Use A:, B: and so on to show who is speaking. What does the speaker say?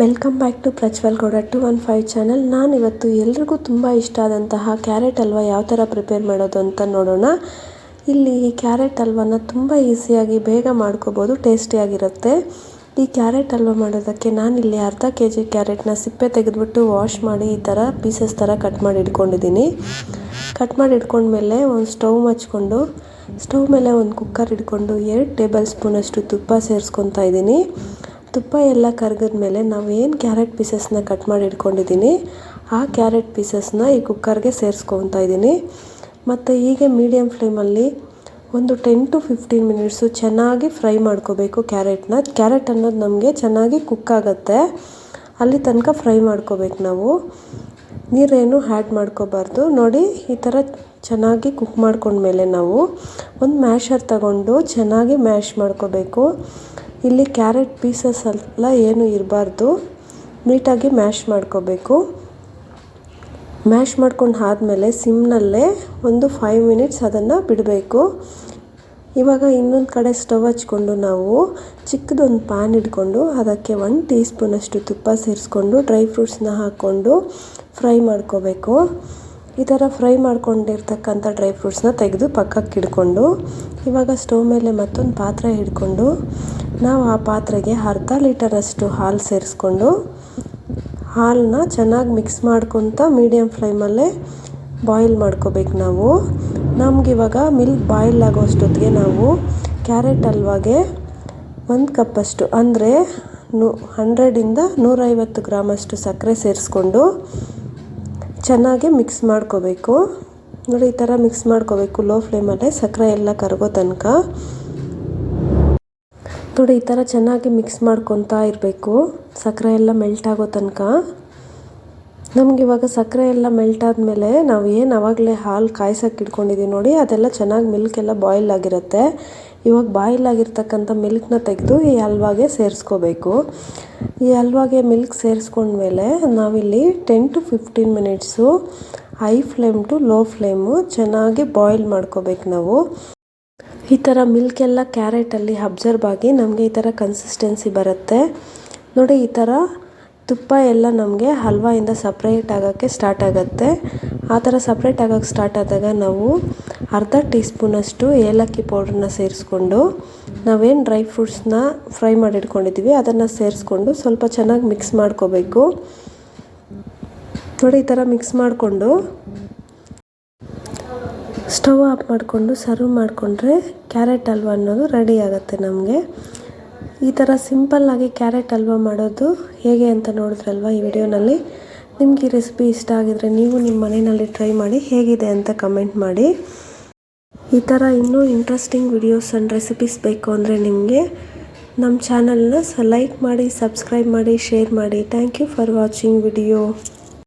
A: Welcome back to Prajwal Gowda two one five channel ನಾನು ಇವತ್ತು ಎಲ್ರಿಗೂ ತುಂಬ ಇಷ್ಟ ಆದಂತಹ ಕ್ಯಾರೆಟ್ ಹಲ್ವ ಯಾವ ಥರ ಪ್ರಿಪೇರ್ ಮಾಡೋದು ಅಂತ ನೋಡೋಣ. ಇಲ್ಲಿ ಈ ಕ್ಯಾರೆಟ್ ಹಲ್ವನ ತುಂಬ ಈಸಿಯಾಗಿ ಬೇಗ ಮಾಡ್ಕೋಬೋದು ಟೇಸ್ಟಿಯಾಗಿರುತ್ತೆ ಈ ಕ್ಯಾರೆಟ್ ಹಲ್ವ ಮಾಡೋದಕ್ಕೆ ನಾನಿಲ್ಲಿ ಅರ್ಧ ಕೆ ಜಿ ಕ್ಯಾರೆಟ್ನ ಸಿಪ್ಪೆ ತೆಗೆದುಬಿಟ್ಟು ವಾಶ್ ಮಾಡಿ ಈ ಥರ ಪೀಸಸ್ ಥರ ಕಟ್ ಮಾಡಿ ಇಟ್ಕೊಂಡಿದ್ದೀನಿ. ಕಟ್ ಮಾಡಿ ಇಟ್ಕೊಂಡ್ಮೇಲೆ ಒಂದು ಸ್ಟವ್ ಹಚ್ಕೊಂಡು ಸ್ಟವ್ ಮೇಲೆ ಒಂದು ಕುಕ್ಕರ್ ಇಟ್ಕೊಂಡು ಎರಡು ಟೇಬಲ್ ಸ್ಪೂನಷ್ಟು ತುಪ್ಪ ಸೇರಿಸ್ಕೊತಾ ಇದ್ದೀನಿ. ತುಪ್ಪ ಎಲ್ಲ ಕರಗಿದ್ಮೇಲೆ ನಾವು ಏನು ಕ್ಯಾರೆಟ್ ಪೀಸಸ್ನ ಕಟ್ ಮಾಡಿ ಇಟ್ಕೊಂಡಿದ್ದೀನಿ ಆ ಕ್ಯಾರೆಟ್ ಪೀಸಸ್ನ ಈ ಕುಕ್ಕರ್ಗೆ ಸೇರಿಸ್ಕೊತಾ ಇದ್ದೀನಿ ಮತ್ತು ಹೀಗೆ ಮೀಡಿಯಮ್ ಫ್ಲೇಮಲ್ಲಿ ಒಂದು ಟೆನ್ ಟು ಫಿಫ್ಟೀನ್ ಮಿನಿಟ್ಸು ಚೆನ್ನಾಗಿ ಫ್ರೈ ಮಾಡ್ಕೋಬೇಕು ಕ್ಯಾರೆಟ್ನ ಕ್ಯಾರೆಟ್ ಅನ್ನೋದು ನಮಗೆ ಚೆನ್ನಾಗಿ ಕುಕ್ ಆಗುತ್ತೆ. ಅಲ್ಲಿ ತನಕ ಫ್ರೈ ಮಾಡ್ಕೋಬೇಕು ನಾವು. ನೀರೇನು ಹ್ಯಾಡ್ ಮಾಡ್ಕೋಬಾರ್ದು. ನೋಡಿ, ಈ ಥರ ಚೆನ್ನಾಗಿ ಕುಕ್ ಮಾಡ್ಕೊಂಡ್ಮೇಲೆ ನಾವು ಒಂದು ಮ್ಯಾಶರ್ ತಗೊಂಡು ಚೆನ್ನಾಗಿ ಮ್ಯಾಶ್ ಮಾಡ್ಕೋಬೇಕು. ಇಲ್ಲಿ ಕ್ಯಾರೆಟ್ ಪೀಸಸ್ ಎಲ್ಲ ಏನು ಇರಬಾರ್ದು. ನೀಟಾಗಿ ಮ್ಯಾಶ್ ಮಾಡ್ಕೋಬೇಕು. ಮ್ಯಾಶ್ ಮಾಡ್ಕೊಂಡು ಆದಮೇಲೆ ಸಿಮ್ನಲ್ಲೇ ಒಂದು ಫೈವ್ ಮಿನಿಟ್ಸ್ ಅದನ್ನು ಬಿಡಬೇಕು. ಇವಾಗ ಇನ್ನೊಂದು ಕಡೆ ಸ್ಟವ್ ಹಚ್ಕೊಂಡು ನಾವು ಚಿಕ್ಕದೊಂದು ಪ್ಯಾನ್ ಇಟ್ಕೊಂಡು ಅದಕ್ಕೆ ಒನ್ ಟೀ ಸ್ಪೂನಷ್ಟು ತುಪ್ಪ ಸೇರಿಸ್ಕೊಂಡು ಡ್ರೈ ಫ್ರೂಟ್ಸ್ನ ಹಾಕ್ಕೊಂಡು ಫ್ರೈ ಮಾಡ್ಕೋಬೇಕು. ಈ ಥರ ಫ್ರೈ ಮಾಡ್ಕೊಂಡಿರ್ತಕ್ಕಂಥ ಡ್ರೈ ಫ್ರೂಟ್ಸ್ನ ತೆಗೆದು ಪಕ್ಕಕ್ಕೆ ಇಡ್ಕೊಂಡು, ಇವಾಗ ಸ್ಟವ್ ಮೇಲೆ ಮತ್ತೊಂದು ಪಾತ್ರೆ ಹಿಡ್ಕೊಂಡು, ನಾವು ಆ ಪಾತ್ರೆಗೆ ಅರ್ಧ ಲೀಟರಷ್ಟು ಹಾಲು ಸೇರಿಸ್ಕೊಂಡು, ಹಾಲನ್ನ ಚೆನ್ನಾಗಿ ಮಿಕ್ಸ್ ಮಾಡ್ಕೊತ ಮೀಡಿಯಮ್ ಫ್ಲೇಮಲ್ಲೇ ಬಾಯ್ಲ್ ಮಾಡ್ಕೋಬೇಕು ನಾವು. ನಮಗಿವಾಗ ಮಿಲ್ಕ್ ಬಾಯ್ಲ್ ಆಗೋ ಅಷ್ಟೊತ್ತಿಗೆ ನಾವು ಕ್ಯಾರೆಟ್ ಹಲ್ವಾಗೆ ಒಂದು ಕಪ್ಪಷ್ಟು, ಅಂದರೆ ನೂ ಹಂಡ್ರೆಡಿಂದ ನೂರೈವತ್ತು ಗ್ರಾಮಷ್ಟು ಸಕ್ಕರೆ ಸೇರಿಸ್ಕೊಂಡು ಚೆನ್ನಾಗಿ ಮಿಕ್ಸ್ ಮಾಡ್ಕೋಬೇಕು. ನೋಡಿ, ಈ ಥರ ಮಿಕ್ಸ್ ಮಾಡ್ಕೋಬೇಕು ಲೋ ಫ್ಲೇಮಲ್ಲೇ ಸಕ್ಕರೆ ಎಲ್ಲ ಕರಗೋ ತನಕ. ನೋಡಿ, ಈ ಥರ ಚೆನ್ನಾಗಿ ಮಿಕ್ಸ್ ಮಾಡ್ಕೊತಾ ಇರಬೇಕು. ಸಕ್ಕರೆ ಎಲ್ಲ ಮೆಲ್ಟ್ ಆಗೋ ತನಕ. ನಮ್ಗೆ ಇವಾಗ ಸಕ್ಕರೆ ಎಲ್ಲ ಮೆಲ್ಟ್ ಆದಮೇಲೆ ನಾವು ಏನು ಆವಾಗಲೇ ಹಾಲು ಕಾಯ್ಸೋಕೆ ಇಟ್ಕೊಂಡಿದ್ದೀವಿ ನೋಡಿ, ಅದೆಲ್ಲ ಚೆನ್ನಾಗಿ ಮಿಲ್ಕ್ ಎಲ್ಲ ಬಾಯ್ಲ್ ಆಗಿರುತ್ತೆ. ಇವಾಗ ಬಾಯ್ಲ್ ಆಗಿರ್ತಕ್ಕಂಥ ಮಿಲ್ಕ್ನ ತೆಗೆದು ಈ ಹಲ್ವಾಗೆ ಸೇರಿಸ್ಕೋಬೇಕು. ಈ ಹಲ್ವಾಗೆ ಮಿಲ್ಕ್ ಸೇರಿಸ್ಕೊಂಡ್ಮೇಲೆ ನಾವಿಲ್ಲಿ ten to fifteen minutes high flame to low flame ಚೆನ್ನಾಗಿ ಬಾಯ್ಲ್ ಮಾಡ್ಕೋಬೇಕು ನಾವು. ಈ ಥರ ಮಿಲ್ಕ್ ಎಲ್ಲ ಕ್ಯಾರೆಟಲ್ಲಿ ಅಬ್ಸರ್ವ್ ಆಗಿ ನಮಗೆ ಈ ಥರ ಕನ್ಸಿಸ್ಟೆನ್ಸಿ ಬರುತ್ತೆ. ನೋಡಿ ಈ ಥರ ತುಪ್ಪ ಎಲ್ಲ ನಮಗೆ ಹಲ್ವಾಯಿಂದ ಸಪ್ರೇಟ್ ಆಗೋಕ್ಕೆ ಸ್ಟಾರ್ಟ್ ಆಗುತ್ತೆ. ಆ ಥರ ಸಪ್ರೇಟ್ ಆಗೋಕ್ಕೆ ಸ್ಟಾರ್ಟ್ ಆದಾಗ ನಾವು ಅರ್ಧ ಟೀ ಸ್ಪೂನಷ್ಟು ಏಲಕ್ಕಿ ಪೌಡ್ರನ್ನ ಸೇರಿಸ್ಕೊಂಡು ನಾವೇನು ಡ್ರೈ ಫ್ರೂಟ್ಸ್ನ ಫ್ರೈ ಮಾಡಿ ಇಟ್ಕೊಂಡಿದ್ದೀವಿ ಅದನ್ನು ಸೇರಿಸ್ಕೊಂಡು ಸ್ವಲ್ಪ ಚೆನ್ನಾಗಿ ಮಿಕ್ಸ್ ಮಾಡ್ಕೋಬೇಕು. ನೋಡಿ ಈ ಥರ ಮಿಕ್ಸ್ ಮಾಡಿಕೊಂಡು ಸ್ಟವ್ ಆಫ್ ಮಾಡಿಕೊಂಡು ಸರ್ವ್ ಮಾಡಿಕೊಂಡ್ರೆ ಕ್ಯಾರೆಟ್ ಹಲ್ವ ಅನ್ನೋದು ರೆಡಿ ಆಗುತ್ತೆ ನಮಗೆ. ಈ ಥರ ಸಿಂಪಲ್ಲಾಗಿ ಕ್ಯಾರೆಟ್ ಹಲ್ವ ಮಾಡೋದು? ಹೇಗೆ ಅಂತ ನೋಡಿದ್ರಲ್ವ ಈ ವಿಡಿಯೋನಲ್ಲಿ? ನಿಮಗೆ ಈ ರೆಸಿಪಿ ಇಷ್ಟ ಆಗಿದ್ರೆ ನೀವು ನಿಮ್ಮ ಮನೆಯಲ್ಲಿ ಟ್ರೈ ಮಾಡಿ ಹೇಗಿದೆ ಅಂತ ಕಮೆಂಟ್ ಮಾಡಿ. ಈ ಥರ ಇನ್ನೂ ಇಂಟ್ರೆಸ್ಟಿಂಗ್ ವಿಡಿಯೋಸ್ ಆ್ಯಂಡ್ ರೆಸಿಪೀಸ್ ಬೇಕು ಅಂದರೆ ನಿಮಗೆ ನಮ್ಮ ಚಾನಲ್ನ ಲೈಕ್ ಮಾಡಿ, ಸಬ್ಸ್ಕ್ರೈಬ್ ಮಾಡಿ, ಶೇರ್ ಮಾಡಿ. Thank you for watching video.